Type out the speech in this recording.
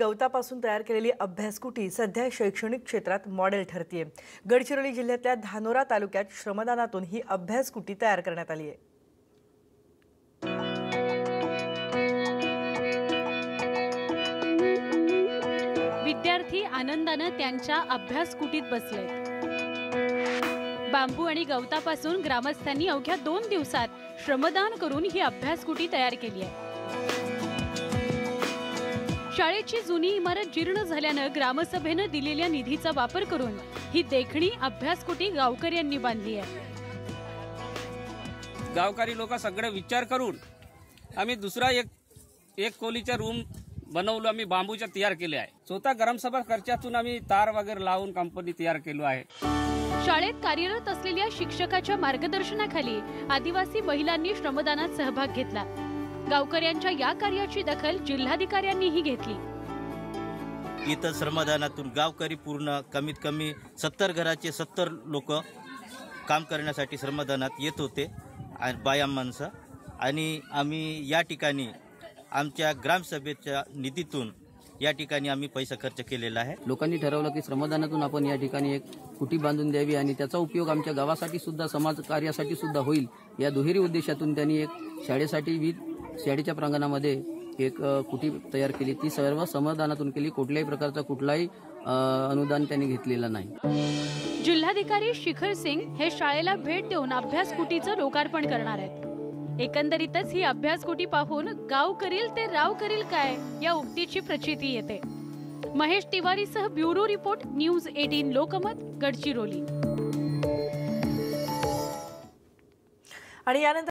गवतापासून तयार केलेली अभ्यासकुटी सध्या शैक्षणिक क्षेत्रात मॉडेल ठरतीये. गडचिरोली जिल्ह्यातल्या धानोरा तालुक्यात श्रमदानातून ही अभ्यासकुटी तयार करण्यात आली आहे विद्यार्थी आनंदानं त्यांच्या अभ्यास कुटीत बसले बांबू आणि गवतापासून ग्रामस्थांनी अवघ्या दोन दिवसात श्रमदान करून ही अभ्यास कुटी तयार केली आहे शाळेची जुनी इमारत जीर्ण झाल्यानं ग्रामसभेनं दिलेल्या निधीचा वापर करून ही देखणी अभ्यास कुटी गावकऱ्यांनी बांधली आहे. गावकरी लोक सगळे विचार करून आम्ही दुसरा एक एक खोलीचा रूम बनवलो आम्ही बांबूच्या तयार केले आहे. स्वतः ग्रामसभा खर्चातून आम्ही तार वगैरे लावून कंपनी तयार केलो आहे. शाळेत कार्यरत असलेल्या शिक्षकाच्या मार्गदर्शनाखाली आदिवासी महिलांनी श्रमदानात सहभाग घेतला. गावकऱ्यांच्या या कार्याची दखल जिल्हाधिकाऱ्यांनीही घेतली. इथं श्रमदानातून गावकरी पूर्ण कमीत कमी सत्तर घराचे सत्तर लोक काम करण्यासाठी श्रमदानात येत होते आणि बाया माणसं. आणि आम्ही या ठिकाणी आमच्या ग्रामसभेच्या निधीतून या ठिकाणी आम्ही पैसा खर्च केलेला आहे. लोकांनी ठरवलं की श्रमदानातून आपण या ठिकाणी एक कुटी बांधून द्यावी आणि त्याचा उपयोग आमच्या गावासाठी सुद्धा समाज कार्यासाठी सुद्धा होईल या दुहेरी उद्देशातून त्यांनी एक शाळेसाठी वीज शाळेच्या प्रांगणामध्ये एक कुटी तयार केली. ती सर्व श्रमदानातून केली. कुठल्याही प्रकारचा कुठलाही अनुदान त्यांनी घेतलेलं नाही. जिल्हाधिकारी शिखर सिंग हे शाळेला भेट देऊन अभ्यास कुटीचं लोकार्पण करणार आहेत. एकंदरीतच ही अभ्यास कुटी पाहून गाव करील ते राव करील काय या उक्तीची प्रचिती येते. Mahesh तिवारीसह bureau report news eighteen Lokmat Gadchiroli. आणि यानंतर